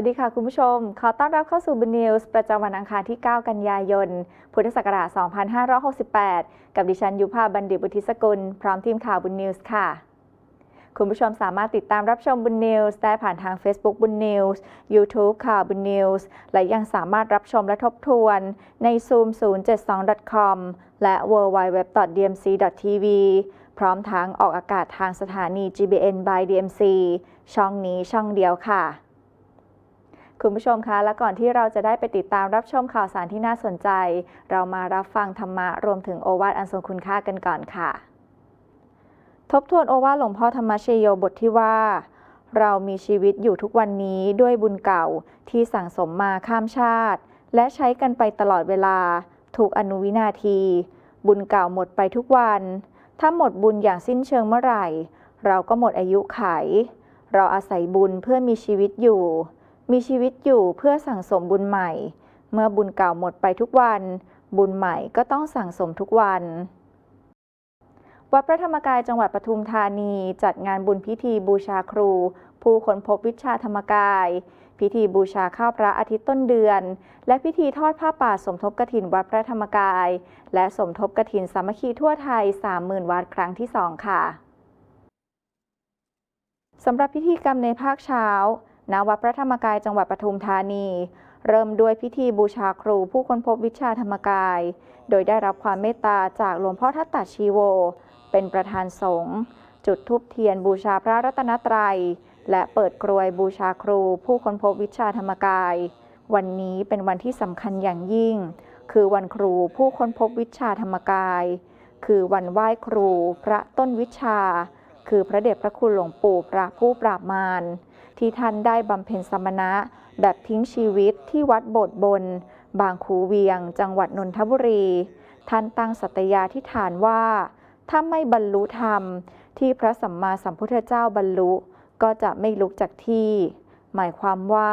วัสดีค่ะคุณผู้ชม ขอต้อนรับเข้าสู่บุญนิวส์ประจำวันอังคารที่ 9 กันยายน พุทธศักราช 2568 กับดิฉันยุพาบัณฑิตบุธิสกุล พร้อมทีมข่าวบุญนิวส์ค่ะ คุณผู้ชมสามารถติดตามรับชมบุญนิวส์ได้ผ่านทาง Facebook บุญนิวส์ YouTube ข่าวบุญนิวส์ และยังสามารถรับชมและทบทวนใน zoom 072.com และ www.dmc.tv พร้อมทั้งออกอากาศทางสถานี GBN by DMC ช่องนี้ช่องเดียวค่ะ คุณผู้ชมคะและก่อนที่เราจะได้ไปติดตามรับชมข่าวสารที่น่าสนใจ เรามารับฟังธรรมะรวมถึงโอวาทอันทรงคุณค่ากันก่อนค่ะ ทบทวนโอวาทหลวงพ่อธรรมชโยบทที่ว่า เรามีชีวิตอยู่ทุกวันนี้ด้วยบุญเก่าที่สั่งสมมาข้ามชาติ และใช้กันไปตลอดเวลาถูกอนุวินาที บุญเก่าหมดไปทุกวัน ถ้าหมดบุญอย่างสิ้นเชิงเมื่อไหร่ เราก็หมดอายุไข เราอาศัยบุญเพื่อมีชีวิตอยู่ มีชีวิตอยู่เพื่อสั่งสมบุญใหม่ เมื่อบุญเก่าหมดไปทุกวัน บุญใหม่ก็ต้องสั่งสมทุกวัน วัดพระธรรมกายจังหวัดปทุมธานีจัดงานบุญพิธีบูชาครู ผู้ค้นพบวิชาธรรมกาย พิธีบูชาข้าวพระอาทิตย์ต้นเดือน และพิธีทอดผ้าป่าสมทบกฐินวัดพระธรรมกาย และสมทบกฐินสามัคคีทั่วไทย 30,000วัดครั้งที่ 2 ค่ะสำหรับพิธีกรรมในภาคเช้า ณวัดพระธรรมกายจังหวัดปทุมธานี เริ่มด้วยพิธีบูชาครูผู้ค้นพบวิชาธรรมกาย โดยได้รับความเมตตาจากหลวงพ่อทัตตาชีโว เป็นประธานสงฆ์จุดธูปเทียนบูชาพระรัตนตรัย และเปิดกรวยบูชาครูผู้ค้นพบวิชาธรรมกาย วันนี้เป็นวันที่สำคัญอย่างยิ่ง คือวันครูผู้ค้นพบวิชาธรรมกาย คือวันไหว้ครูพระต้นวิชา คือพระเดชพระคุณหลวงปู่พระผู้ปราบมาร ที่ท่านได้บำเพ็ญสมณะ แบบทิ้งชีวิตที่วัดโบสถ์บน บางขูเวียง จังหวัดนนทบุรี ท่านตั้งสัตยาธิฐานว่า ถ้าไม่บรรลุธรรม ที่พระสัมมาสัมพุทธเจ้าบรรลุก็จะไม่ลุกจากที่ หมายความว่า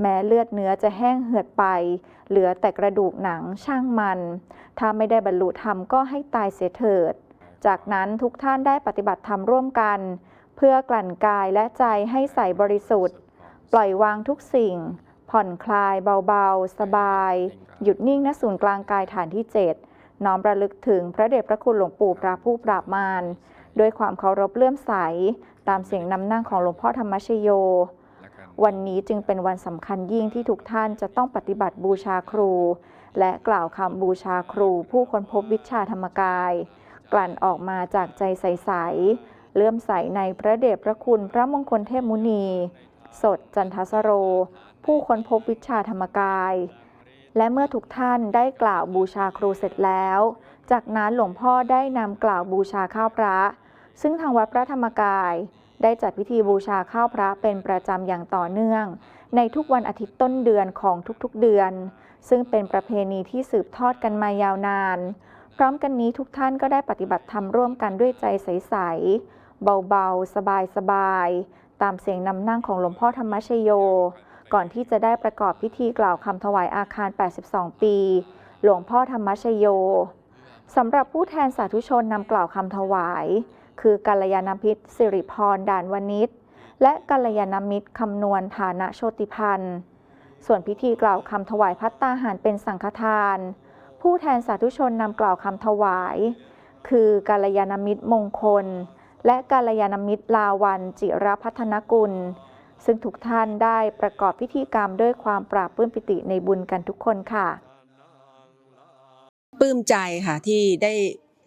แม้เลือดเนื้อจะแห้งเหือดไป เหลือแต่กระดูกหนังช่างมัน ถ้าไม่ได้บรรลุธรรมก็ให้ตายเสียเถิด จากนั้นทุกท่านได้ปฏิบัติธรรมร่วมกัน พื่อกลั่นกายและใจให้ใสบริสุทธิ์ ปล่อยวางทุกสิ่ง ผ่อนคลายเบาๆ สบาย หยุดนิ่งณศูนย์กลางกายฐานที่ 7 น้อมระลึกถึงพระเดชพระคุณหลวงปู่พระผู้ปราบมารด้วยความเคารพเลื่อมใส ตามเสียงนำนั่งของหลวงพ่อธรรมชโย วันนี้จึงเป็นวันสำคัญยิ่งที่ทุกท่านจะต้องปฏิบัติบูชาครู และกล่าวคำบูชาครู ผู้ค้นพบวิชาธรรมกาย กลั่นออกมาจากใจใสๆ เลื่อมใสในพระเดชพระคุณพระมงคลเทพมุนี สดจันทสโร ผู้ค้นพบวิชาธรรมกาย และเมื่อทุกท่านได้กล่าวบูชาครูเสร็จแล้ว จากนั้นหลวงพ่อได้นำกล่าวบูชาข้าวพระ ซึ่งทางวัดพระธรรมกาย ได้จัดพิธีบูชาข้าวพระเป็นประจำอย่างต่อเนื่อง ในทุกวันอาทิตย์ต้นเดือนของทุกๆเดือน ซึ่งเป็นประเพณีที่สืบทอดกันมายาวนาน พร้อมกันนี้ทุกท่านก็ได้ปฏิบัติธรรมร่วมกันด้วยใจใสๆ เบาๆ สบายๆ ตามเสียงนำนั่งของหลวงพ่อธรรมชโย ก่อนที่จะได้ประกอบพิธีกล่าวคำถวายอาคาร 82 ปี หลวงพ่อธรรมชโยสำหรับผู้แทนสาธุชนนำกล่าวคำถวาย คือกัลยาณมิตรสิริพรด่านวณิชและกัลยาณมิตรคำนวณฐานะโชติพันธ์ ส่วนพิธีกล่าวคำถวายพัตตาหารเป็นสังฆทาน ผู้แทนสาธุชนนำกล่าวคำถวาย คือกัลยาณมิตรมงคล และกัลยาณมิตรลาวันจิรพัฒนกุล ซึ่งทุกท่านได้ประกอบพิธีกรรมด้วยความปราบปื้มปิติในบุญกันทุกคนค่ะปลื้มใจค่ะที่ได้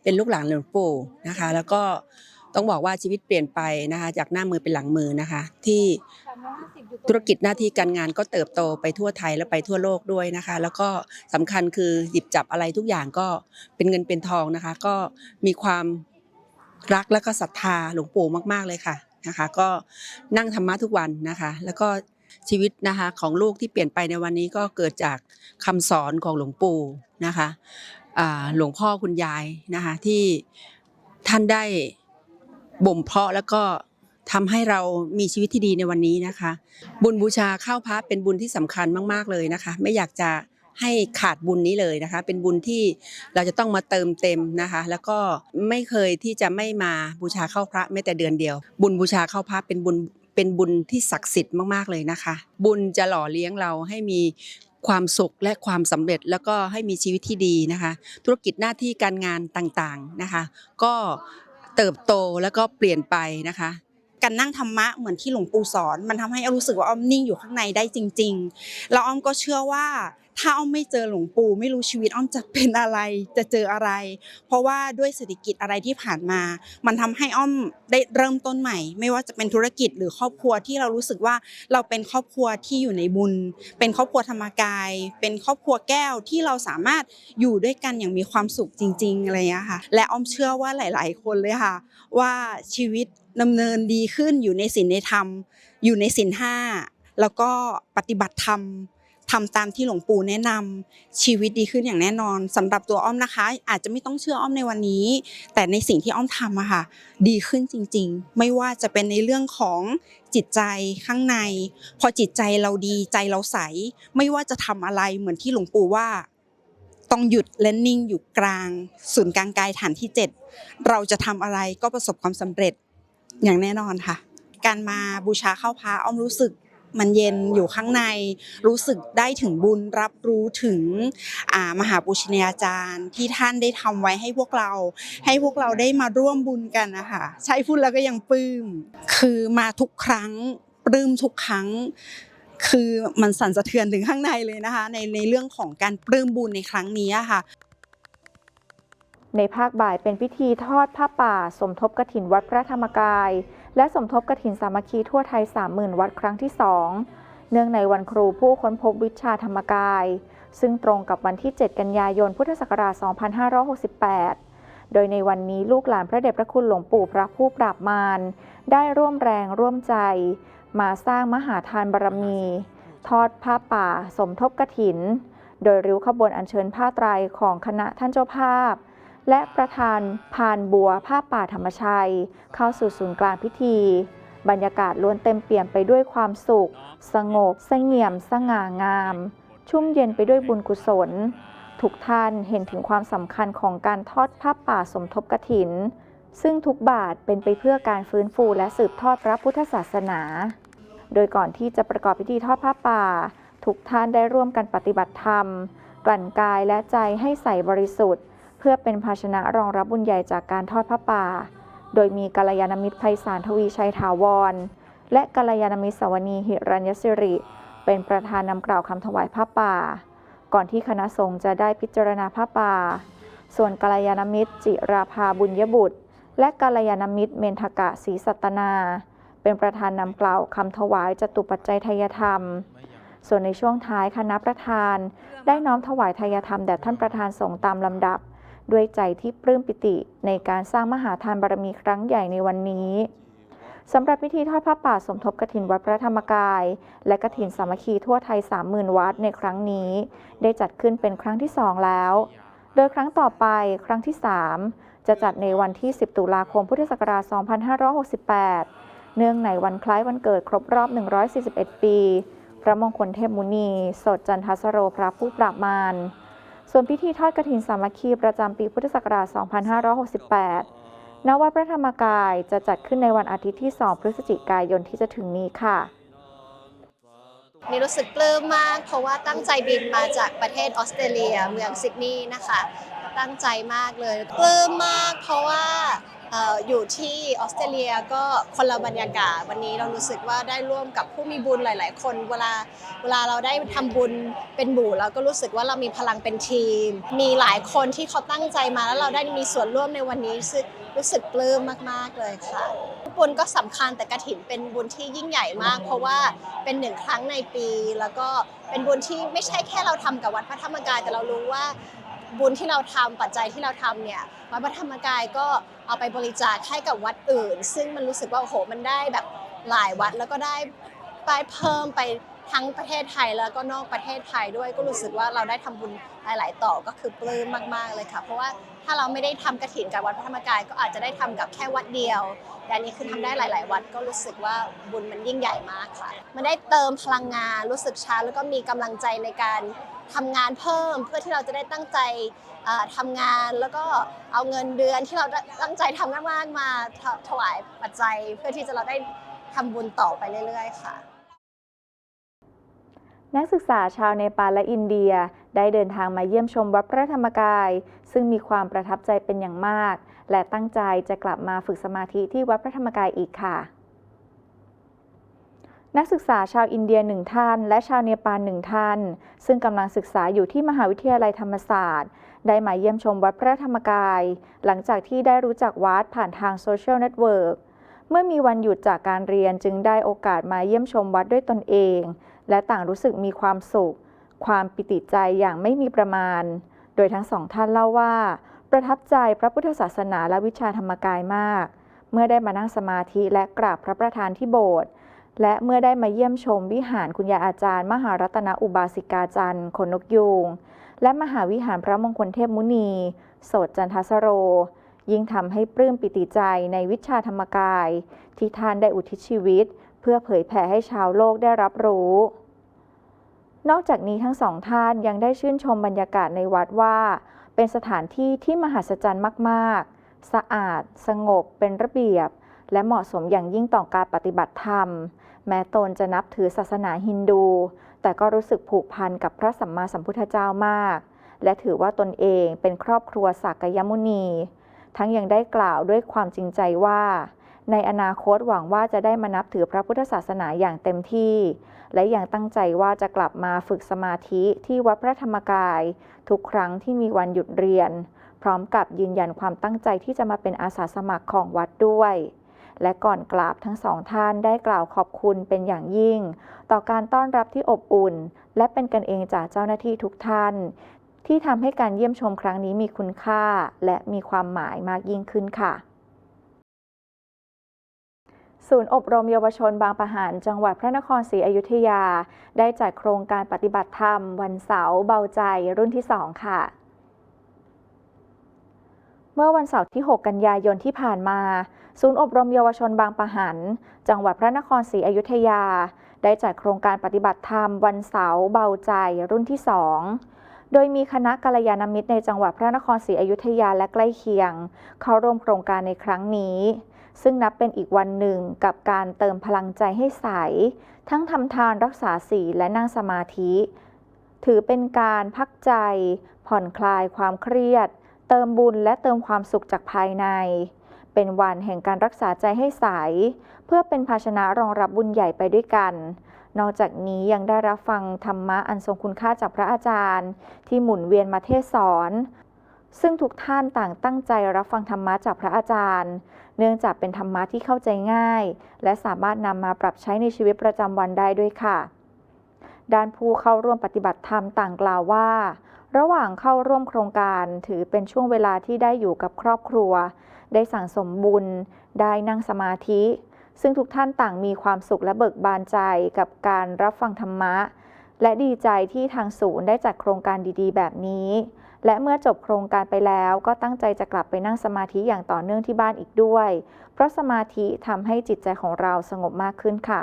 เป็นลูกหลานหลวงปู่นะคะ แล้วก็ต้องบอกว่าชีวิตเปลี่ยนไปนะคะ จากหน้ามือเป็นหลังมือนะคะ ที่ธุรกิจหน้าที่การงานก็เติบโตไปทั่วไทยและไปทั่วโลกด้วยนะคะ แล้วก็สำคัญคือหยิบจับอะไรทุกอย่างก็เป็นเงินเป็นทองนะคะ ก็มีความ รักและก็ศรัทธาหลวงปู่มากๆเลยค่ะนะคะ ก็นั่งธรรมะทุกวันนะคะ แล้วก็ชีวิตนะคะของลูกที่เปลี่ยนไปในวันนี้ก็เกิดจากคำสอนของหลวงปู่นะคะหลวงพ่อคุณยายนะคะที่ท่านได้บ่มเพาะแล้วก็ทำให้เรามีชีวิตที่ดีในวันนี้นะคะ บุญบูชาข้าวพระเป็นบุญที่สำคัญมาก ๆเลยนะคะ ไม่อยากจะ ให้ขาดบุญนี้เลยนะคะ เป็นบุญที่เราจะต้องมาเติมเต็มนะคะ แล้วก็ไม่เคยที่จะไม่มาบูชาเข้าพระแม้แต่เดือนเดียว บุญบูชาเข้าพระเป็นบุญเป็นบุญที่ศักดิ์สิทธิ์มากๆเลยนะคะ บุญจะหล่อเลี้ยงเราให้มีความสุขและความสำเร็จแล้วก็ให้มีชีวิตที่ดีนะคะ ธุรกิจหน้าที่การงานต่างๆนะคะ ก็เติบโตแล้วก็เปลี่ยนไปนะคะการนั่งธรรมะเหมือนที่หลวงปู่สอน มันทำให้อ้อมรู้สึกว่าอ้อมนิ่งอยู่ข้างในได้จริง ๆ แล้วอ้อมก็เชื่อว่า ถ้าอ้อมไม่เจอหลวงปู่ไม่รู้ชีวิตอ้อมจะเป็นอะไรจะเจออะไร เพราะว่าด้วยเศรษฐกิจอะไรที่ผ่านมา มันทำให้อ้อมได้เริ่มต้นใหม่ ไม่ว่าจะเป็นธุรกิจหรือครอบครัวที่เรารู้สึกว่าเราเป็นครอบครัวที่อยู่ในบุญ เป็นครอบครัวธรรมกาย เป็นครอบครัวแก้วที่เราสามารถอยู่ด้วยกันอย่างมีความสุขจริงๆอะไรอย่างเงี้ค่ะ และอ้อมเชื่อว่าหลาย ๆ คนเลยค่ะ ว่าชีวิตดำเนินดีขึ้นอยู่ในศีลในธรรม อยู่ในศีลห้าแล้วก็ปฏิบัติธรรม ทำตามที่หลวงปู่แนะนำชีวิตดีขึ้นอย่างแน่นอนสำหรับตัวอ้อมนะคะ อาจจะไม่ต้องเชื่ออ้อมในวันนี้ แต่ในสิ่งที่อ้อมทำอะค่ะ ดีขึ้นจริง ๆ ไม่ว่าจะเป็นในเรื่องของจิตใจข้างใน พอจิตใจเราดีใจเราใส ไม่ว่าจะทำอะไรเหมือนที่หลวงปู่ว่าต้องหยุดและนิ่งอยู่กลาง ศูนย์กลางกายฐานที่ 7 เราจะทำอะไรก็ประสบความสำเร็จอย่างแน่นอนค่ะ การมาบูชาเข้าพระอ้อมรู้สึก มันเย็นอยู่ข้างในรู้สึกได้ถึงบุญรับรู้ถึงมหาปุชนียาจารย์ที่ท่านได้ทำไว้ให้พวกเรา ให้พวกเราได้มาร่วมบุญกันนะคะใช่พูดแล้วก็ยังปลื้ม คือมาทุกครั้งปลื้มทุกครั้งคือมันสั่นสะเทือนถึงข้างในเลยนะคะในในเรื่องของการปลื้มบุญในครั้งนี้ค่ะ ในภาคบ่ายเป็นพิธีทอดผ้าป่า สมทบกฐินวัดพระธรรมกาย และสมทบกฐินสามัคคีทั่วไทย 30,000 วัดครั้งที่ 2 เนื่องในวันครูผู้ค้นพบวิชาธรรมกาย ซึ่งตรงกับวันที่ 7 กันยายน พุทธศักราช 2568 โดยในวันนี้ลูกหลานพระเดชพระคุณหลวงปู่พระผู้ปราบมาร ได้ร่วมแรงร่วมใจ มาสร้างมหาทานบารมี ทอดผ้าป่า สมทบกฐิน โดยริ้วขบวนอัญเชิญผ้าไตรของคณะท่านเจ้าภาพ และประธานพานบัวผ้าป่าธรรมชัย เข้าสู่ศูนย์กลางพิธี บรรยากาศล้วนเต็มเปี่ยมไปด้วยความสุข สงบเสงี่ยม สง่างาม ชุ่มเย็นไปด้วยบุญกุศล ทุกท่านเห็นถึงความสำคัญของการทอดผ้าป่าสมทบกฐิน ซึ่งทุกบาทเป็นไปเพื่อการฟื้นฟูและสืบทอดพระพุทธศาสนา โดยก่อนที่จะประกอบพิธีทอดผ้าป่า ทุกท่านได้ร่วมกันปฏิบัติธรรม กลั่นกายและใจให้ใสบริสุทธิ์ พื่อเป็นภาชนะรองรับบุญใหญ่จากการทอดผ้าป่า โดยมีกัลยาณมิตรไพศาลทวีชัยถาวร และกัลยาณมิตรสวนีหิรัญยสิริ เป็นประธานนำกล่าวคำถวายผ้าป่า ก่อนที่คณะสงฆ์จะได้พิจารณาผ้าป่า ส่วนกัลยาณมิตรจิราภาบุญยบุตร และกัลยาณมิตรเมนทกะศรีสัตนา เป็นประธานนำกล่าวคำถวายจตุปัจจัยทายธรรมส่วนในช่วงท้ายคณะประธาน ได้น้อมถวายทายธรรมแด่ท่านประธานสงฆ์ตามลำดับ ด้วยใจที่ปลื้มปิติในการสร้างมหาทานบารมีครั้งใหญ่ในวันนี้สำหรับพิธีทอดผ้าป่าสมทบกฐินวัดพระธรรมกาย และกฐินสามัคคีทั่วไทย 30,000 วัดในครั้งนี้ ได้จัดขึ้นเป็นครั้งที่ 2 แล้ว โดยครั้งต่อไปครั้งที่ 3 จะจัดในวันที่ 10 ตุลาคมพุทธศักราช 2568 เนื่องในวันคล้ายวันเกิดครบรอบ 141 ปี พระมงคลเทพมุนี สดจันทสโรพระผู้ปราบมาร ส่วนพิธีทอดกรถินสามัคคีประจำปีพุทธศักราช 2568 ณ วัดพระธรรมกายจะจัดขึ้นในวันอาทิตย์ที่ 2 พฤศจิกายนที่จะถึงนี้ค่ะนี่รู้สึกปลื้มมาก เพราะว่าตั้งใจบินมาจากประเทศออสเตรเลียเมืองซิดนีย์นะคะ ตั้งใจมากเลยปลื้มมาก เพราะว่า ออยู่ที่ออสเตรเลียก็คนละบรรยากาศวันนี้เรารู้สึกว่าได้ร่วมกับผู้มีบุญหลาย ๆ คน เวลาเวลาเราได้ทำบุญเป็นหมู่เราก็รู้สึกว่าเรามีพลังเป็นทีม มีหลายคนที่เขาตั้งใจมาแล้วเราได้มีส่วนร่วมในวันนี้ซึ่งรู้สึกปลื้มมาก ๆ เลยค่ะบุญก็สำคัญแต่กระถินเป็นบุญที่ยิ่งใหญ่มาก เพราะว่าเป็นหนึ่งครั้งในปี แล้วก็เป็นบุญที่ไม่ใช่แค่เราทำกับวัดพระธรรมกายแต่เรารู้ว่า บุญที่เราทำปัจจัยที่เราทำเนี่ยวัดพระธรรมกายก็เอาไปบริจาคให้กับวัดอื่น ซึ่งมันรู้สึกว่าโอ้โหมันได้แบบหลายวัดแล้วก็ได้ไปเพิ่มไปทั้งประเทศไทยแล้วก็นอกประเทศไทยด้วยก็รู้สึกว่าเราได้ทำบุญหลาย ๆ ต่อก็คือปลื้มมาก ๆ เลยค่ะ เพราะว่าถ้าเราไม่ได้ทำกระถินกับวัดพระธรรมกาย ก็อาจจะได้ทำกับแค่วัดเดียว แต่อันนี้คือทำได้หลาย ๆ วัดก็รู้สึกว่าบุญมันยิ่งใหญ่มากค่ะ มันได้เติมพลังงานรู้สึกช้าแล้วก็มีกำลังใจในการ ทำงานเพิ่มเพื่อที่เราจะได้ตั้งใจทำงานแล้วก็เอาเงินเดือนที่เราตั้งใจทำมากๆมาถถวายปัจจัย เพื่อที่จะเราได้ทำบุญต่อไปเรื่อย ๆ ค่ะ นักศึกษาชาวเนปาลและอินเดียได้เดินทางมาเยี่ยมชมวัดพระธรรมกาย ซึ่งมีความประทับใจเป็นอย่างมาก และตั้งใจจะกลับมาฝึกสมาธิที่วัดพระธรรมกายอีกค่ะ นักศึกษาชาวอินเดียหนึ่งท่าน และชาวเนปาลหนึ่งท่าน ซึ่งกำลังศึกษาอยู่ที่มหาวิทยาลัยธรรมศาสตร์ ได้มาเยี่ยมชมวัดพระธรรมกาย หลังจากที่ได้รู้จักวัดผ่านทางโซเชียลเน็ตเวิร์กเมื่อมีวันหยุดจากการเรียนจึงได้โอกาสมาเยี่ยมชมวัดด้วยตนเอง และต่างรู้สึกมีความสุข ความปิติใจอย่างไม่มีประมาณ โดยทั้งสองท่านเล่าว่า ประทับใจพระพุทธศาสนาและวิชาธรรมกายมาก เมื่อได้มานั่งสมาธิและกราบพระประธานที่โบสถ์ และเมื่อได้มาเยี่ยมชมวิหารคุณยาอาจารย์ มหารัตนอุบาสิกาจันทร์ขนนกยูงและมหาวิหารพระมงคลเทพมุนี โสดจันทสโร ยิ่งทำให้ปลื้มปิติใจในวิชาธรรมกาย ที่ท่านได้อุทิศชีวิต เพื่อเผยแผ่ให้ชาวโลกได้รับรู้ นอกจากนี้ทั้งสองท่านยังได้ชื่นชมบรรยากาศในวัดว่า เป็นสถานที่ที่มหัศจรรย์มาก ๆ สะอาด สงบ เป็นระเบียบ และเหมาะสมอย่างยิ่งต่อการปฏิบัติธรรม แม้ตนจะนับถือศาสนาฮินดู แต่ก็รู้สึกผูกพันกับพระสัมมาสัมพุทธเจ้ามาก และถือว่าตนเองเป็นครอบครัวสากยมุนี ทั้งยังได้กล่าวด้วยความจริงใจว่า ในอนาคตหวังว่าจะได้มานับถือพระพุทธศาสนาอย่างเต็มที่ และยังตั้งใจว่าจะกลับมาฝึกสมาธิที่วัดพระธรรมกาย ทุกครั้งที่มีวันหยุดเรียน พร้อมกับยืนยันความตั้งใจที่จะมาเป็นอาสาสมัครของวัดด้วย และก่อนกราบทั้งสองท่านได้กล่าวขอบคุณเป็นอย่างยิ่ง ต่อการต้อนรับที่อบอุ่น และเป็นกันเองจากเจ้าหน้าที่ทุกท่าน ที่ทำให้การเยี่ยมชมครั้งนี้มีคุณค่า และมีความหมายมากยิ่งขึ้นค่ะศูนย์อบรมเยาวชนบางปะหันจังหวัดพระนครศรีอยุธยา ได้จัดโครงการปฏิบัติธรรม วันเสาร์เบาใจรุ่นที่ 2 ค่ะ เมื่อวันเสาร์ที่ 6 กันยายนที่ผ่านมา ศูนย์อบรมเยาวชนบางปะหัน จังหวัดพระนครศรีอยุธยา ได้จัดโครงการปฏิบัติธรรมวันเสาร์เบาใจรุ่นที่ 2 โดยมีคณะกัลยาณมิตรในจังหวัดพระนครศรีอยุธยาและใกล้เคียง เข้าร่วมโครงการในครั้งนี้ ซึ่งนับเป็นอีกวันหนึ่งกับการเติมพลังใจให้ใส ทั้งทำทานรักษาศีลและนั่งสมาธิ ถือเป็นการพักใจ ผ่อนคลายความเครียด เติมบุญและเติมความสุขจากภายใน เป็นวันแห่งการรักษาใจให้ใส เพื่อเป็นภาชนะรองรับบุญใหญ่ไปด้วยกัน นอกจากนี้ยังได้รับฟังธรรมะอันทรงคุณค่าจากพระอาจารย์ ที่หมุนเวียนมาเทศสอน ซึ่งทุกท่านต่างตั้งใจรับฟังธรรมะจากพระอาจารย์ เนื่องจากเป็นธรรมะที่เข้าใจง่าย และสามารถนำมาปรับใช้ในชีวิตประจำวันได้ด้วยค่ะด้านผู้เข้าร่วมปฏิบัติธรรมต่างกล่าวว่า ระหว่างเข้าร่วมโครงการถือเป็นช่วงเวลาที่ได้อยู่กับครอบครัว ได้สั่งสมบุญ ได้นั่งสมาธิ ซึ่งทุกท่านต่างมีความสุขและเบิกบานใจกับการรับฟังธรรมะ และดีใจที่ทางศูนย์ได้จัดโครงการดีๆ แบบนี้ และเมื่อจบโครงการไปแล้วก็ตั้งใจจะกลับไปนั่งสมาธิอย่างต่อเนื่องที่บ้านอีกด้วย เพราะสมาธิทำให้จิตใจของเราสงบมากขึ้นค่ะ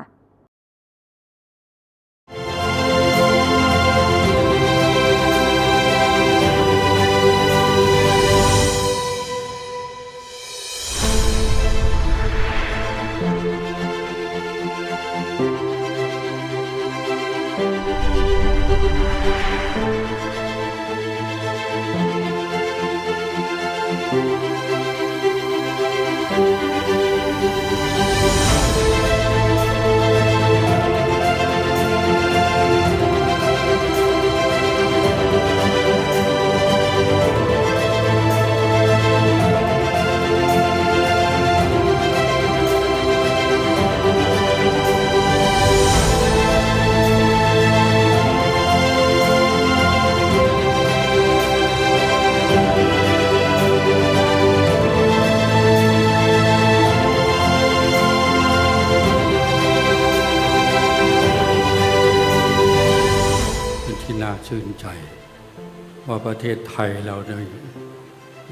ทศไทยเราเนี่ย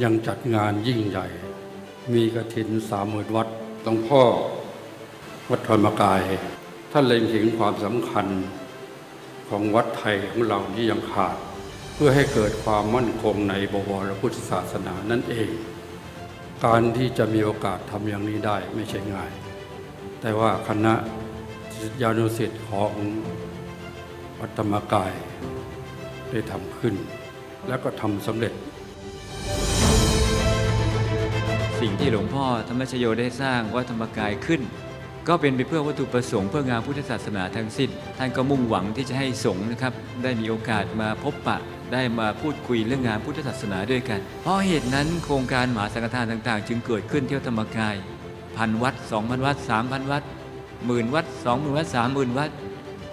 ยังจัดงานยิ่งใหญ่ มีกระถินสามหมื่นวัดหลวงพ่อ วัดธรรมกาย ท่านเล็งเห็นความสำคัญของวัดไทยของเราที่ยังขาด เพื่อให้เกิดความมั่นคงในบวรพุทธศาสนานั่นเอง การที่จะมีโอกาสทำอย่างนี้ได้ไม่ใช่ง่าย แต่ว่าคณะศิษยานุสิษย์ของวัดธรรมกายได้ทำขึ้น แล้วก็ทำสำเร็จ สิ่งที่หลวงพ่อธรรมชโยได้สร้างวัดธรรมกายขึ้น ก็เป็นไปเพื่อวัตถุประสงค์เพื่องานพุทธศาสนาทั้งสิ้น ท่านก็มุ่งหวังที่จะให้สงฆ์นะครับ ได้มีโอกาสมาพบปะ ได้มาพูดคุยเรื่องงานพุทธศาสนาด้วยกัน เพราะเหตุนั้นโครงการมหาสังฆทานต่างๆ จึงเกิดขึ้นเที่ยวธรรมกายพันวัดสองพันวัดสามพันวัดหมื่นวัดสองหมื่นวัดสามหมื่นวัด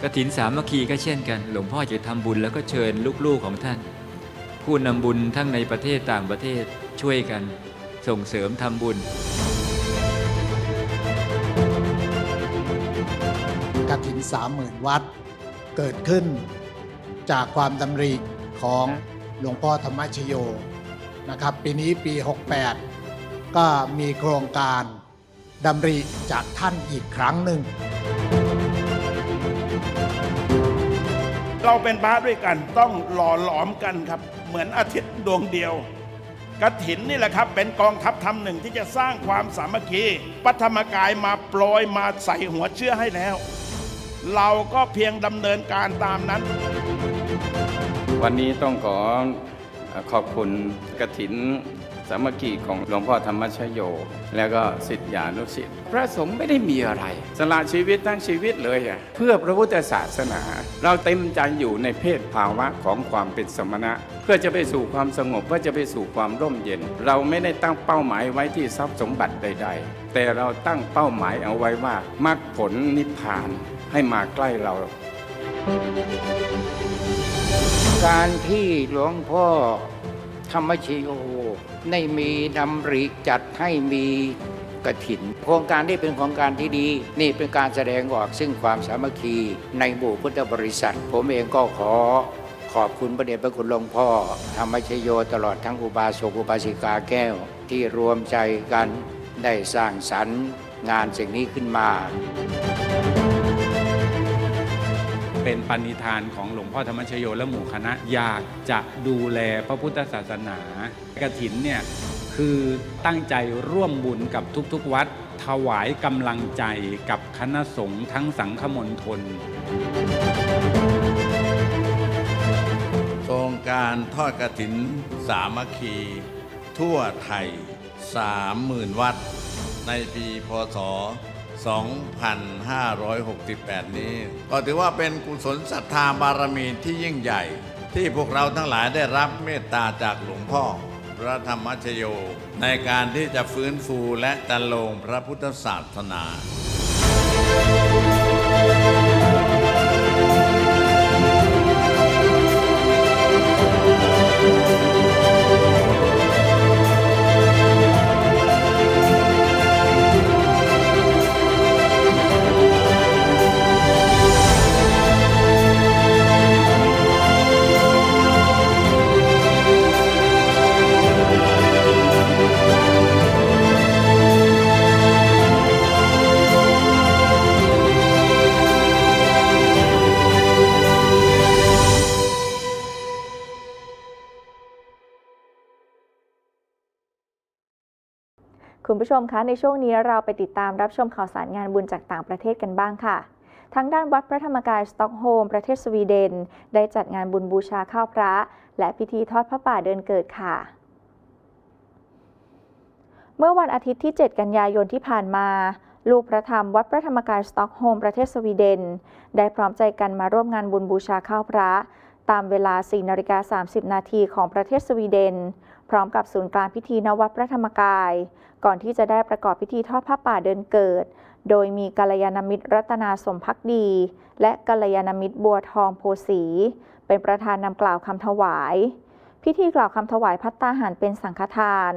กฐินสามัคคีก็เช่นกัน หลวงพ่อจะทำบุญแล้วก็เชิญลูกๆของท่าน ผู้นำบุญทั้งในประเทศต่างประเทศช่วยกันส่งเสริมทำบุญกฐินสามหมื่นวัดเกิดขึ้นจากความดำริของหลวงพ่อธรรมชโยนะครับ ปีนี้ปี 68 ก็มีโครงการดำริจากท่านอีกครั้งหนึ่ง เราเป็นพระด้วยกันต้องหล่อหลอมกันครับ เหมือนอาทิตย์ดวงเดียวกระถินนี่แหละครับ เป็นกองทัพธรรมหนึ่งที่จะสร้างความสามัคคีปัทมกายมาโปรยมาใส่หัวเชื่อให้แล้ว เราก็เพียงดำเนินการตามนั้น วันนี้ต้องขอขอบคุณกระถิน สามัคคีของหลวงพ่อธรรมชโย แล้วก็สิทธิานุสิทธิ์พระสงฆ์ไม่ได้มีอะไร สละชีวิตทั้งชีวิตเลยอะเพื่อพระพุทธศาสนา เราเต็มใจอยู่ในเพศภาวะของความเป็นสมณะ เพื่อจะไปสู่ความสงบเพื่อจะไปสู่ความร่มเย็น เราไม่ได้ตั้งเป้าหมายไว้ที่ทรัพย์สมบัติใด ๆ แต่เราตั้งเป้าหมายเอาไว้ว่ามรรคผลนิพพานให้มาใกล้เราการที่หลวงพ่อ รรมชโยได้มีดำริจัดให้มีกฐิน โครงการที่เป็นโครงการที่ดี นี่เป็นการแสดงออกซึ่งความสามัคคีในหมู่พุทธบริษัท ผมเองก็ขอขอบคุณพระเดชพระคุณหลวงพ่อ ธรรมชโยตลอดทั้งอุบาสกอุบาสิกาแก้ว ที่รวมใจกันได้สร้างสรรค์งานสิ่งนี้ขึ้นมา เป็นปณิธานของหลวงพ่อธรรมชโยและหมู่คณะ อยากจะดูแลพระพุทธศาสนากระถินเนี่ยคือตั้งใจร่วมบุญกับทุกๆวัด ถวายกำลังใจกับคณะสงฆ์ทั้งสังฆมณฑลโครงการทอดกระถินสามัคคี ทั่วไทย 30,000 วัด ในปีพศ 2568 นี้ ก็ถือว่าเป็นกุศลศรัทธาบารมีที่ยิ่งใหญ่ ที่พวกเราทั้งหลายได้รับเมตตาจากหลวงพ่อ พระธรรมชโย ในการที่จะฟื้นฟูและจันลงพระพุทธศาสนา คุณผู้ชมคะในช่วงนี้เราไปติดตามรับชมข่าวสารงานบุญจากต่างประเทศกันบ้างค่ะทางด้านวัดพระธรรมกายสต็อกโฮล์มประเทศสวีเดน ได้จัดงานบุญบูชาข้าวพระ และพิธีทอดพระป่าเดินเกิดค่ะ เมื่อวันอาทิตย์ที่ 7 กันยายนที่ผ่านมาลูกพระธรรมวัดพระธรรมกายสต็อกโฮล์มประเทศสวีเดน ได้พร้อมใจกันมาร่วมงานบุญบูชาข้าวพระ ตามเวลา 4 นาฬิกา 30 นาทีของประเทศสวีเดน พร้อมกับศูนย์กลางพิธีณวัดพระธรรมกาย ก่อนที่จะได้ประกอบพิธีทอดผ้าป่าเดินเกิด โดยมีกัลยาณมิตรรัตนาสมพักดี และกัลยาณมิตรบัวทองโพสี เป็นประธานนำกล่าวคำถวาย พิธีกล่าวคำถวายพัตตาหารเป็นสังฆทาน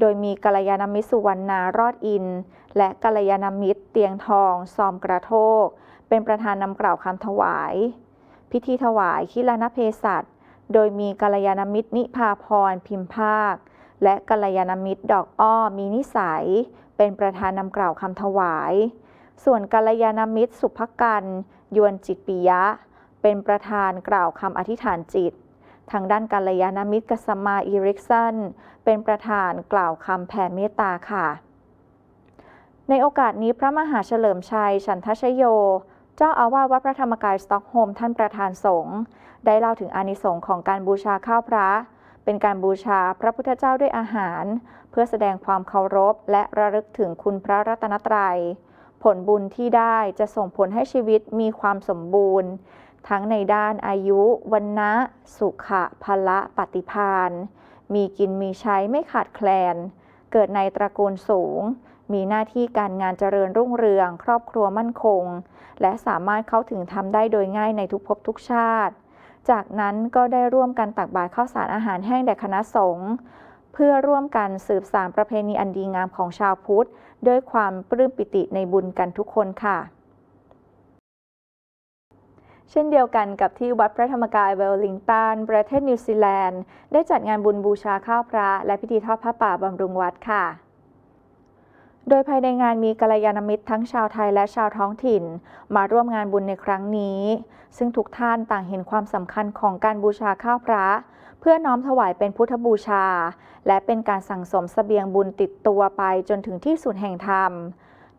โดยมีกัลยาณมิตรสุวรรณารอดอิน และกัลยาณมิตรเตียงทองซอมกระโทก เป็นประธานนำกล่าวคำถวาย พิธีถวายคิลานเพศัต โดยมีกัลยาณมิตรนิพาพรพิมพ์ภาค และกัลยาณมิตรดอกอ้อมีนิสัย เป็นประธานนำกล่าวคำถวาย ส่วนกัลยาณมิตรสุภกันยวนจิตปิยะ เป็นประธานกล่าวคำอธิษฐานจิต ทางด้านกัลยาณมิตรกสมาอีริกสันเป็นประธานกล่าวคำแผ่เมตตาค่ะ ในโอกาสนี้พระมหาเฉลิมชัย ฉันทชโย เจ้าอาวาสวัดพระธรรมกายสต็อกโฮล์มท่านประธานสงฆ์ได้เล่าถึงอานิสงส์ของการบูชาข้าวพระ เป็นการบูชาพระพุทธเจ้าด้วยอาหาร เพื่อแสดงความเคารพ และระลึกถึงคุณพระรัตนตรัย ผลบุญที่ได้จะส่งผลให้ชีวิตมีความสมบูรณ์ ทั้งในด้านอายุวันนะสุขะพละปฏิพานมีกินมีใช้ไม่ขาดแคลน เกิดในตระกูลสูง มีหน้าที่การงานเจริญรุ่งเรือง ครอบครัวมั่นคง และสามารถเข้าถึงทำได้โดยง่ายในทุกภพทุกชาติ จากนั้นก็ได้ร่วมกันตักบาตรข้าวสารอาหารแห้งแด่คณะสงฆ์เพื่อร่วมกันสืบสานประเพณีอันดีงามของชาวพุทธ ด้วยความปลื้มปิติในบุญกันทุกคนค่ะ เช่นเดียวกันกับที่วัดพระธรรมกายเวลลิงตัน ประเทศนิวซีแลนด์ ได้จัดงานบุญบูชาข้าวพระ และพิธีทอดผ้าป่าบำรุงวัดค่ะ โดยภายในงานมีกัลยาณมิตรทั้งชาวไทยและชาวท้องถิ่น มาร่วมงานบุญในครั้งนี้ ซึ่งทุกท่านต่างเห็นความสำคัญของการบูชาข้าวพระ เพื่อน้อมถวายเป็นพุทธบูชา และเป็นการสั่งสมเสบียงบุญติดตัวไปจนถึงที่สุดแห่งธรรม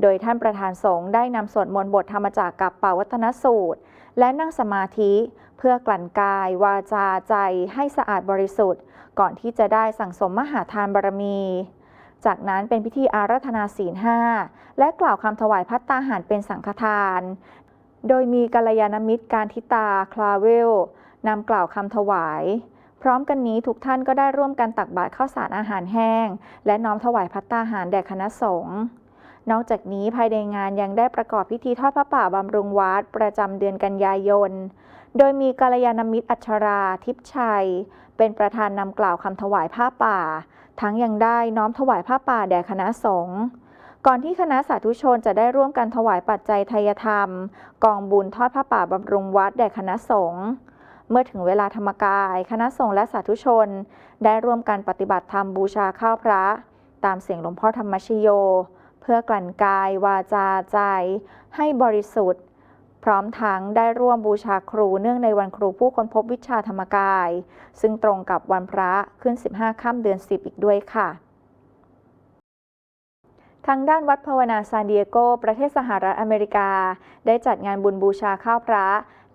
โดยท่านประธานสงฆ์ได้นำสวดมนต์บทธรรมจากกับป่าวัฒนสูตร และนั่งสมาธิเพื่อกลั่นกาย วาจาใจให้สะอาดบริสุทธิ์ ก่อนที่จะได้สั่งสมมหาทานบารมี จากนั้นเป็นพิธีอาราธนาศีลห้าและกล่าวคำถวายพัตตาหารเป็นสังฆทาน โดยมีกัลยาณมิตรการทิตาคลาเวลนำกล่าวคำถวาย พร้อมกันนี้ทุกท่านก็ได้ร่วมกันตักบาตรข้าวสารอาหารแห้ง และน้อมถวายพัตตาหารแด่คณะสงฆ์นอกจากนี้ภายในงานยังได้ประกอบพิธีทอดพระป่าบำรุงวัดประจำเดือนกันยายน โดยมีกัลยาณมิตรอัชราทิพชัย เป็นประธานนำกล่าวคำถวายผ้าป่า ทั้งยังได้น้อมถวายผ้าป่าแด่คณะสงฆ์ก่อนที่คณะสาธุชนจะได้ร่วมกันถวายปัจจัยทายธรรม กองบุญทอดผ้าป่าบำรุงวัดแด่คณะสงฆ์เมื่อถึงเวลาธรรมกาย คณะสงฆ์และสาธุชน ได้ร่วมกันปฏิบัติธรรมบูชาข้าวพระ ตามเสียงหลวงพ่อธรรมชโย เพื่อกลั่นกายวาจาใจ ให้บริสุทธิ์ พร้อมทั้งได้ร่วมบูชาครูเนื่องในวันครูผู้ค้นพบวิชาธรรมกาย ซึ่งตรงกับวันพระขึ้น 15 ค่ำเดือน 10 อีกด้วยค่ะ ทางด้านวัดภาวนาซานดิเอโก ประเทศสหรัฐอเมริกา ได้จัดงานบุญบูชาข้าวพระ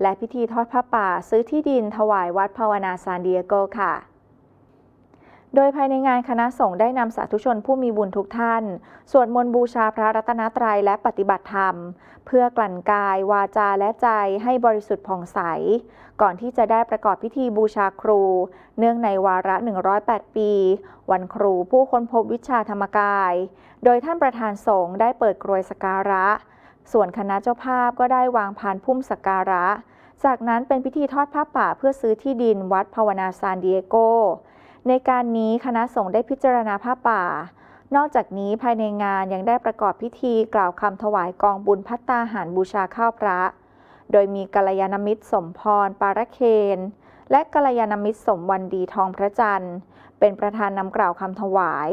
และพิธีทอดผ้าป่าซื้อที่ดินถวายวัดภาวนาซานดิเอโกค่ะ โดยภายในงานคณะสงฆ์ได้นำสาธุชนผู้มีบุญทุกท่าน สวดมนต์บูชาพระรัตนตรัยและปฏิบัติธรรม เพื่อกลั่นกาย วาจาและใจให้บริสุทธิ์ผ่องใส ก่อนที่จะได้ประกอบพิธีบูชาครู เนื่องในวาระ 108 ปี วันครูผู้ค้นพบวิชาธรรมกาย โดยท่านประธานสงฆ์ได้เปิดกรวยสการะ ส่วนคณะเจ้าภาพก็ได้วางพานพุ่มสการะ จากนั้นเป็นพิธีทอดผ้าป่าเพื่อซื้อที่ดินวัดภาวนาซานดิเอโก ในการนี้คณะสงฆ์ได้พิจารณาผ้าป่า นอกจากนี้ภายในงานยังได้ประกอบพิธีกล่าวคำถวายกองบุญพัตตาหารบูชาข้าวพระ โดยมีกัลยาณมิตรสมพร ปารเคน และกัลยาณมิตรสมวันดีทองพระจันทร์ เป็นประธานนำกล่าวคำถวาย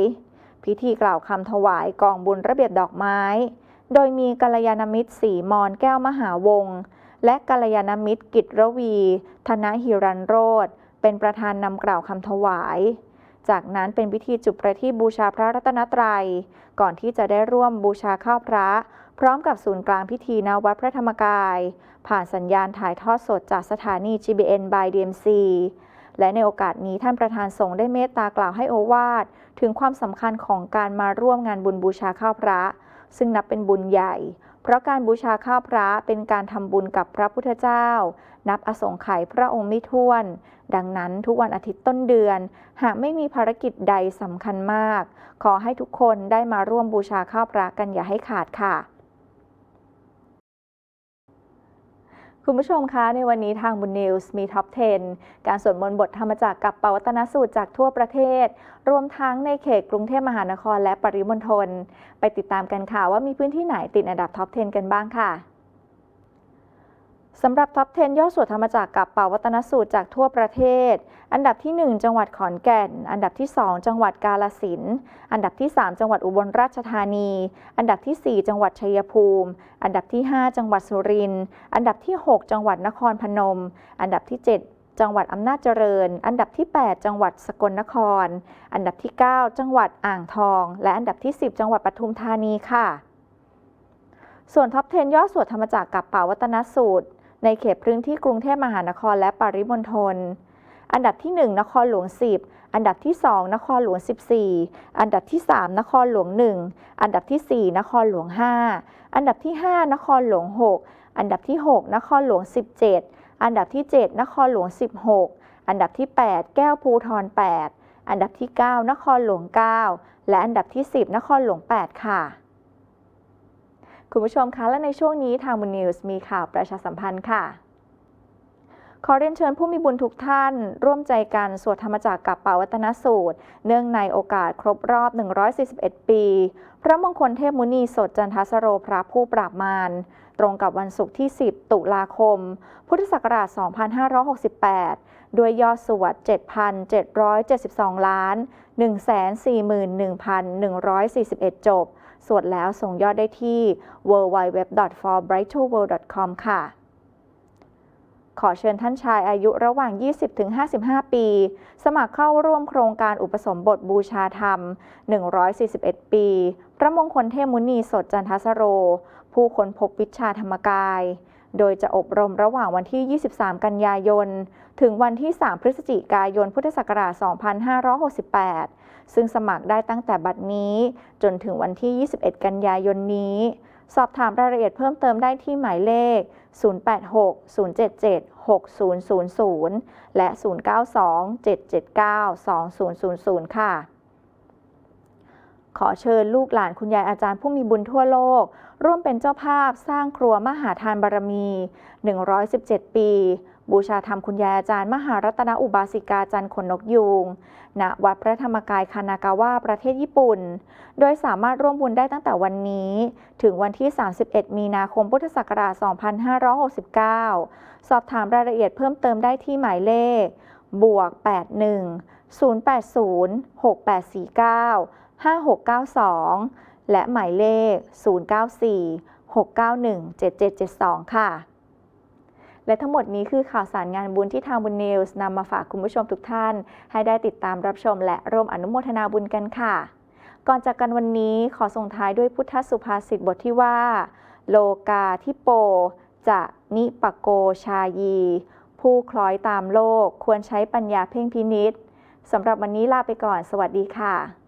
พิธีกล่าวคำถวายกองบุญระเบียบดอกไม้ โดยมีกัลยาณมิตรสีมอนแก้วมหาวง และกัลยาณมิตรกิจรวี ธนหิรันโรธ เป็นประธานนำกล่าวคำถวาย จากนั้นเป็นพิธีจุดประทีปบูชาพระรัตนตรัย ก่อนที่จะได้ร่วมบูชาข้าวพระ พร้อมกับศูนย์กลางพิธีณวัดพระธรรมกาย ผ่านสัญญาณถ่ายทอดสดจากสถานี GBN by DMC และในโอกาสนี้ท่านประธานสงฆ์ได้เมตตากล่าวให้โอวาท ถึงความสำคัญของการมาร่วมงานบุญบูชาข้าวพระ ซึ่งนับเป็นบุญใหญ่ เพราะการบูชาข้าวพระเป็นการทำบุญกับพระพุทธเจ้า นับอสงไขยพระองค์ไม่ท้วน ดังนั้นทุกวันอาทิตย์ต้นเดือน หากไม่มีภารกิจใดสำคัญมาก ขอให้ทุกคนได้มาร่วมบูชาข้าวพระกันอย่าให้ขาดค่ะ คุณผู้ชมคะ ในวันนี้ทางบุญนิวส์มีท็อป 10 การสวดมนต์บทธรรมจักรกับปวัตนสูตรจากทั่วประเทศ รวมทั้งในเขตกรุงเทพมหานครและปริมณฑลไปติดตามกันค่ะว่ามีพื้นที่ไหนติดอันดับท็อป 10 กันบ้างค่ะ สำหรับท็อป 10ยอดสวดธรรมจักรกับเป่าวัตนสูตรจากทั่วประเทศ อันดับที่ 1 จังหวัดขอนแก่น อันดับที่ 2 จังหวัดกาลสินธุ์อันดับที่ 3 จังหวัดอุบลราชธานี อันดับที่ 4 จังหวัดชัยภูมิ อันดับที่ 5 จังหวัดสุรินทร์ อันดับที่ 6 จังหวัดนครพนม อันดับที่ 7 จังหวัดอำนาจเจริญ อันดับที่ 8 จังหวัดสกลนคร อันดับที่ 9 จังหวัดอ่างทอง และอันดับที่ 10 จังหวัดปทุมธานีค่ะ ส่วนท็อป 10ยอดสวดธรรมจักรกับป่าวัตนสูตร ในเขตพื้นที่กรุงเทพมหานครและปริมณฑล อันดับที่ 1 นครหลวง 10 อันดับที่ 2 นครหลวง 14 อันดับที่ 3 นครหลวง 1 อันดับที่ 4 นครหลวง 5 อันดับที่ 5 นครหลวง 6 อันดับที่ 6 นครหลวง 17 อันดับที่ 7 นครหลวง 16 อันดับที่ 8 แก้วภูทร 8 อันดับที่ 9 นครหลวง 9 และอันดับที่ 10 นครหลวง 8 ค่ะ คุณผู้ชมคะและในช่วงนี้ทางบุญนิวส์มีข่าวประชาสัมพันธ์ค่ะขอเรียนเชิญผู้มีบุญทุกท่าน ร่วมใจกันสวดธรรมจักรกับปาวัตนสูตร เนื่องในโอกาสครบรอบ 141 ปี พระมงคลเทพมุนีสดจันทสโรพระผู้ปราบมารตรงกับวันศุกร์ที่ 10 ตุลาคม พุทธศักราช 2568 ด้วยยอดสวด 7,772 ล้าน 141,141 จบ สวดแล้วส่งยอดได้ที่ www.forbrightoworld.com ค่ะ ขอเชิญท่านชายอายุระหว่าง 20-55 ปี สมัครเข้าร่วมโครงการอุปสมบทบูชาธรรม 141 ปี พระมงคลเทมุนีสดจันทสโร ผู้ค้นพบวิชาธรรมกาย โดยจะอบรมระหว่างวันที่ 23 กันยายน ถึงวันที่ 3 พฤศจิกายน พุทธศักราช 2568 ซึ่งสมัครได้ตั้งแต่บัดนี้ จนถึงวันที่ 21 กันยายนนี้ สอบถามรายละเอียดเพิ่มเติมได้ที่หมายเลข 086-077-6000 และ 092-779-2000 ค่ะ ขอเชิญลูกหลานคุณยายอาจารย์ผู้มีบุญทั่วโลก ร่วมเป็นเจ้าภาพสร้างครัวมหาทานบารมี 117 ปี บูชาธรรมคุณยายอาจารย์ มหารัตนอุบาสิกาจันทร์ขนนกยูงณวัดพระธรรมกายคานากาวะประเทศญี่ปุ่น โดยสามารถร่วมบุญได้ตั้งแต่วันนี้ ถึงวันที่ 31 มีนาคมพุทธศักราช 2569 สอบถามรายละเอียดเพิ่มเติมได้ที่หมายเลขบวก81 080 6849 5692 และหมายเลข 094 691 7772 ค่ะ และทั้งหมดนี้คือข่าวสารงานบุญที่ทางบุญนิวส์นำมาฝากคุณผู้ชมทุกท่าน ให้ได้ติดตามรับชมและร่วมอนุโมทนาบุญกันค่ะ ก่อนจากกันวันนี้ขอส่งท้ายด้วยพุทธสุภาษิตบทที่ว่า โลกาทิโป จะนิปโกชายี ผู้คล้อยตามโลกควรใช้ปัญญาเพ่งพินิษสำหรับวันนี้ลาไปก่อน สวัสดีค่ะ